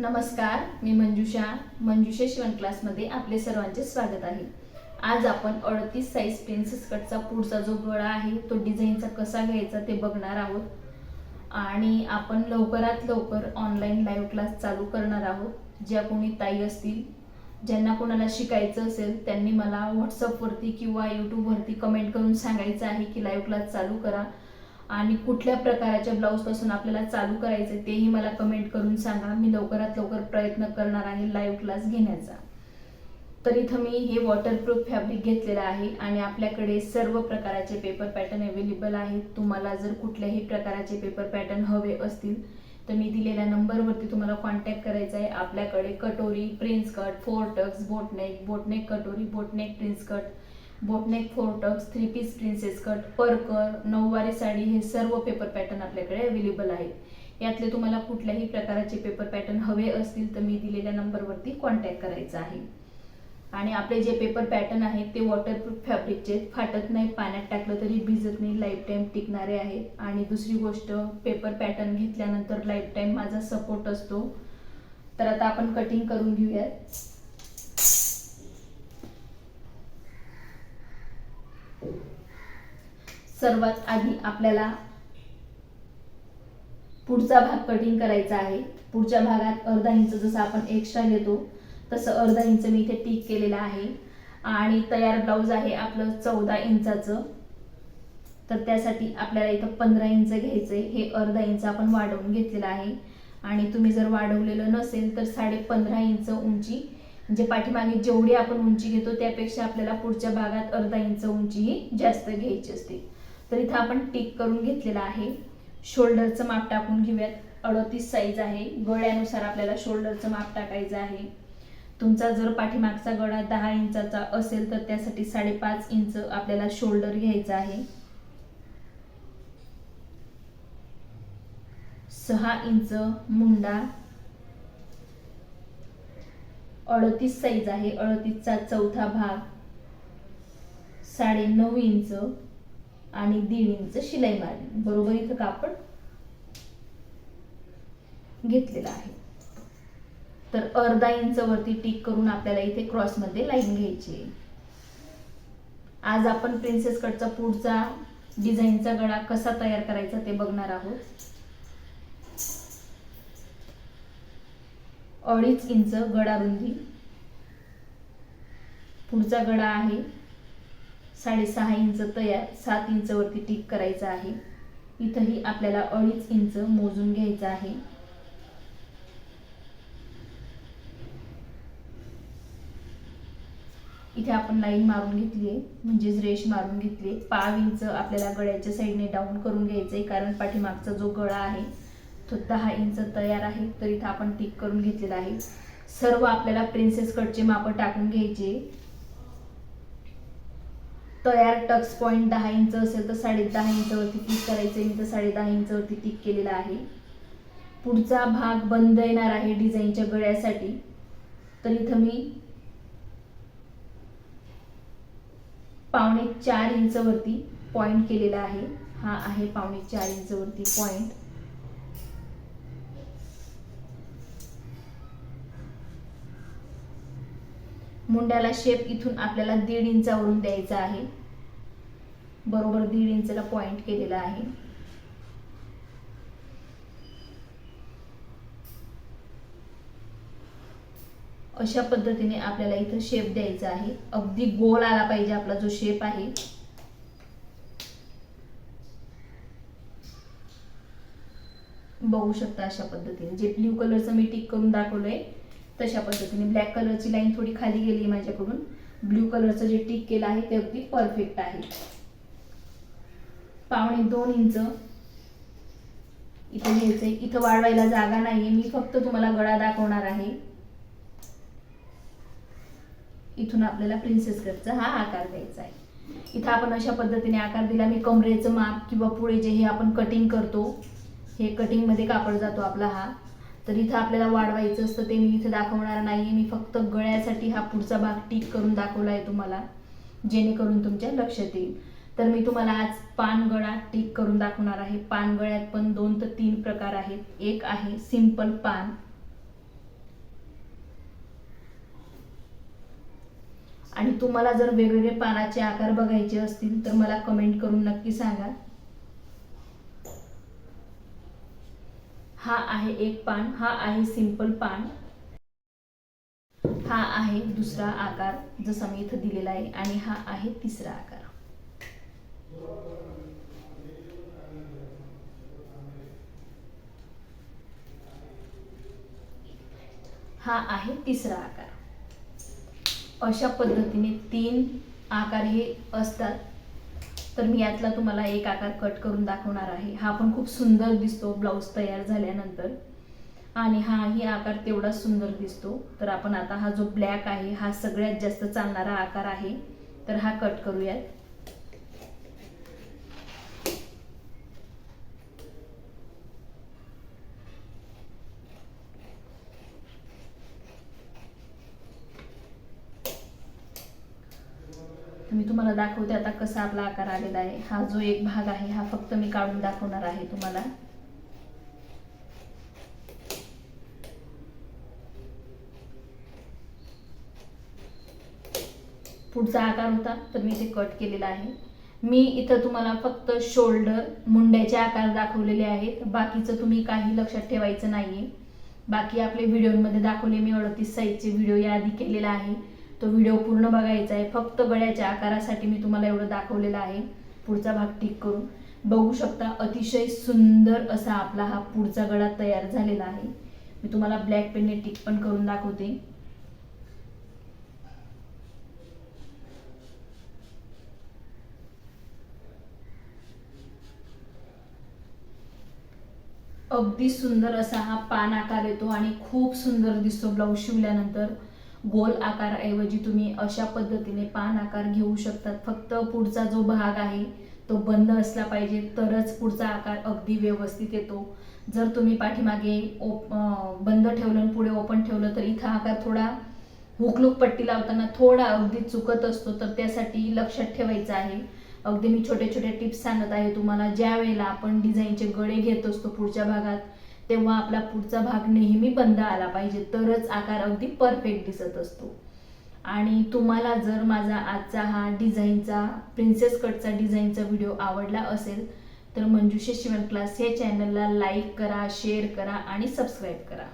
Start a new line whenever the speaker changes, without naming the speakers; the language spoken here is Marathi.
नमस्कार मी मंजुषा. मंजुषा शिवण क्लासमध्ये आपले सर्वांचे स्वागत आहे. आज आपण अडतीस साईज पेन्सिल कटचा पुढचा जो गळा आहे तो डिझाईनचा कसा घ्यायचा ते बघणार आहोत. आणि आपण लवकरात लवकर ऑनलाईन लाईव्ह क्लास चालू करणार आहोत. ज्या कोणी ताई असतील ज्यांना कोणाला शिकायचं असेल त्यांनी मला व्हॉट्सअपवरती किंवा यूट्यूबवरती कमेंट करून सांगायचं आहे की लाईव्ह क्लास चालू करा. आणि कुठल्या प्रकाराच्या ब्लाऊजपासून आपल्याला चालू करायचं तेही मला कमेंट करून सांगा. मी लवकरात लवकर प्रयत्न करणार आहे लाईव्ह क्लास घेण्याचा. तर इथं मी हे वॉटरप्रूफ फॅब्रिक घेतलेलं आहे आणि आपल्याकडे सर्व प्रकाराचे पेपर पॅटर्न अवेलेबल आहेत. तुम्हाला जर कुठल्याही प्रकाराचे पेपर पॅटर्न हवे असतील तर मी दिलेल्या नंबरवरती तुम्हाला कॉन्टॅक्ट करायचा आहे. आपल्याकडे कटोरी prince cut four tucks boatneck boatneck कटोरी boatneck prince cut boatneck four tucks three piece princess cut परकर नऊवारी साडी हे सर्व पेपर पॅटर्न आपल्याकडे अवेलेबल आहेत. यातले तुम्हाला कुठल्याही प्रकाराचे पेपर पॅटर्न हवे असतील तर मी दिलेल्या नंबरवरती कॉन्टॅक्ट करायचा आहे. आणि आपले जे पेपर पॅटर्न आहेत ते वॉटरप्रूफ फॅब्रिकचे फाटत नाही पाण्यात टाकलं तरी भिजत नाही लाईफ टाईम टिकणारे आहेत. आणि दुसरी गोष्ट पेपर पॅटर्न घेतल्यानंतर लाईफ टाईम माझा सपोर्ट असतो. तर आता आपण कटिंग करून घेऊयात. सर्वात आधी आपल्याला पुढचा भाग कटिंग करायचा आहे. पुढच्या भागात अर्धा इंच जसं आपण एक्स्ट्रा घेतो तसं अर्धा इंच मी इथे पीक केलेलं आहे. आणि तयार ब्लाऊज आहे आपलं चौदा इंचाचं. तर त्यासाठी आपल्याला इथं पंधरा इंच घ्यायचं आहे हे अर्धा इंच आपण वाढवून घेतलेलं आहे. आणि तुम्ही जर वाढवलेलं नसेल तर साडे पंधरा इंच उंची म्हणजे पाठीमागे जेवढी आपण उंची घेतो त्यापेक्षा आपल्याला पुढच्या भागात अर्धा इंच उंची ही जास्त घ्यायची असते. तर इथं आपण टिक करून घेतलेलं आहे. शोल्डरचं माप टाकून घेऊयात. अडतीस साईज आहे. गळ्यानुसार आपल्याला शोल्डरचं माप टाकायचं आहे. तुमचा जर पाठीमागचा गळा दहा इंचाचा असेल तर त्यासाठी साडेपाच इंच आपल्याला शोल्डर घ्यायचा आहे. सहा इंच मुंडा. अडतीस साईज आहे. अडतीसचा चौथा भाग. साडे नऊ इंच. आणि दीड इंच शिलाई मारली. बरोबर इथं कापड घेतलेलं आहे. तर अर्धा इंच वरती टिक करून आपल्याला इथे क्रॉसमध्ये लाईन घ्यायची आज आपण प्रिन्सेस कटचा पुढचा डिझाईनचा गळा कसा तयार करायचा ते बघणार आहोत. अडीच इंच गडा रुंदी पुढचा गडा आहे साडेसहा इंच तयार सात इंचवरती टिक करायचं आहे. इथंही आपल्याला अडीच इंच मोजून घ्यायचं आहे. इथे आपण लाईन मारून घेतली आहे म्हणजेच रेश मारून घेतली आहे. पाव इंच आपल्याला गळ्याच्या साईडने डाऊन करून घ्यायचं आहे कारण पाठीमागचा जो गळा आहे तो दहा इंच तयार आहे. तर इथं आपण टिक करून घेतलेला आहे. सर्व आपल्याला प्रिन्सेस कटचे मापं टाकून घ्यायचे. तयार टक्स पॉईंट दहा इंच असेल तर साडे दहा इंचवरती क्लिक करायचं मी तर साडे दहा इंचवरती क्लिक केलेला आहे. पुढचा भाग बंद येणार आहे डिझाईनच्या गळ्यासाठी. तर इथं मी पावणे चार इंचवरती पॉईंट पॉइंट केलेला आहे. हा आहे पावणे चार इंचवरती पॉईंट पॉइंट मुंड्याला शेप इथून आपल्याला दीड इंचावरून द्यायचा आहे. बरोबर दीड इंचला पॉइंट केलेला आहे. अशा पद्धतीने आपल्याला इथं शेप द्यायचा आहे. अगदी गोल आला पाहिजे आपला जो शेप आहे. बघू शकता अशा पद्धतीने. जे ब्ल्यू कलरचं मी टिक करून दाखवलंय तशा पद्धतीने. ब्लॅक कलरची लाईन थोडी खाली गेली माझ्याकडून. ब्ल्यू कलरचं जे टिक केलं आहे ते अगदी परफेक्ट आहे. पावणे दोन इंच. इथं घ्यायचंय. इथं वाढवायला जागा नाहीये. मी फक्त तुम्हाला गळा दाखवणार आहे. इथून आपल्याला प्रिन्सेस कटचा हा आकार द्यायचा आहे. इथं आपण अशा पद्धतीने आकार दिला. मी कमरेचं माप किंवा पुढे जे हे आपण कटिंग करतो हे कटिंगमध्ये कापड जातो आपला हा. तर इथं आपल्याला वाढवायचं असतं ते मी इथं दाखवणार नाही मी फक्त गळ्यासाठी हा पुढचा भाग टिक करून दाखवला आहे तुम्हाला जेणेकरून तुमच्या लक्षात येईल. तर मी तुम्हाला आज पानगळा टीक करून दाखवणार आहे. पानगळ्यात पण दोन ते तीन प्रकार आहेत. एक आहे सिंपल पान. आणि तुम्हाला जर वेगवेगळे पानाचे आकार बघायचे असतील तर मला कमेंट करून नक्की सांगा. हा आहे एक पान हा आहे सिंपल पान. हा आहे दुसरा आकार जसा मी इथं दिलेला आहे. आणि हा आहे तिसरा आकार. हा आहे तिसरा आकार. अशा पद्धतीने तीन आकार हे असतात. तर मी यातला तुम्हाला एक आकार कट करून दाखवणार आहे. हा पण खूप सुंदर दिसतो ब्लाऊज तयार झाल्यानंतर. आणि हाही आकार तेवढा सुंदर दिसतो. तर आपण आता हा जो ब्लॅक आहे हा सगळ्यात जास्त चालणारा आकार आहे. तर हा कट करूयात. तर मी तुम्हाला दाखवते आता कसा आपला आकार आलेला आहे. हा जो एक भाग आहे हा फक्त मी काढून दाखवणार आहे तुम्हाला. पुढचा आकार होता तर मी ते कट केलेला आहे. मी इथं तुम्हाला फक्त शोल्डर मुंड्याचे आकार दाखवलेले आहेत. बाकीचं तुम्ही काही लक्षात ठेवायचं नाही बाकी आपले व्हिडिओमध्ये दाखवले मी अडतीस साईजचे व्हिडिओ याआधी केलेला आहे. तो व्हिडिओ पूर्ण बघायचा आहे. फक्त गळ्याच्या आकारासाठी मी तुम्हाला एवढं दाखवलेलं आहे. पुढचा भाग टिक करून. बघू शकता अतिशय सुंदर असा आपला हा पुढचा गळा तयार झालेला आहे. मी तुम्हाला ब्लॅक पेनने टिक पण करून दाखवते. अगदी सुंदर असा हा पान आकार येतो आणि खूप सुंदर दिसतो ब्लाऊज शिवल्यानंतर. गोल आकाराऐवजी तुम्ही अशा पद्धतीने पान आकार घेऊ शकतात. फक्त पुढचा जो भाग आहे तो बंद असला पाहिजे तरच पुढचा आकार अगदी व्यवस्थित येतो. जर तुम्ही पाठीमागे ओप बंद ठेवलं आणि पुढे ओपन ठेवलं तर इथं आकार थोडा हुकलूक पट्टी लावताना थोडा अगदी चुकत असतो तर त्यासाठी लक्षात ठेवायचं आहे. अगदी मी छोटे छोटे टिप्स सांगत आहे तुम्हाला. ज्या वेळेला आपण डिझाईनचे गळे घेत असतो पुढच्या भागात तेव्हा आपला पुढचा भाग नेहमी बंद आला पाहिजे. तरच आकार अगदी परफेक्ट दिसत असतो. आणि तुम्हाला जर माझा आजचा हा डिझाईनचा प्रिन्सेस कटचा डिझाईनचा व्हिडिओ आवडला असेल तर मंजुषे शिवण क्लास हे चॅनलला लाईक करा शेअर करा आणि सबस्क्राईब करा.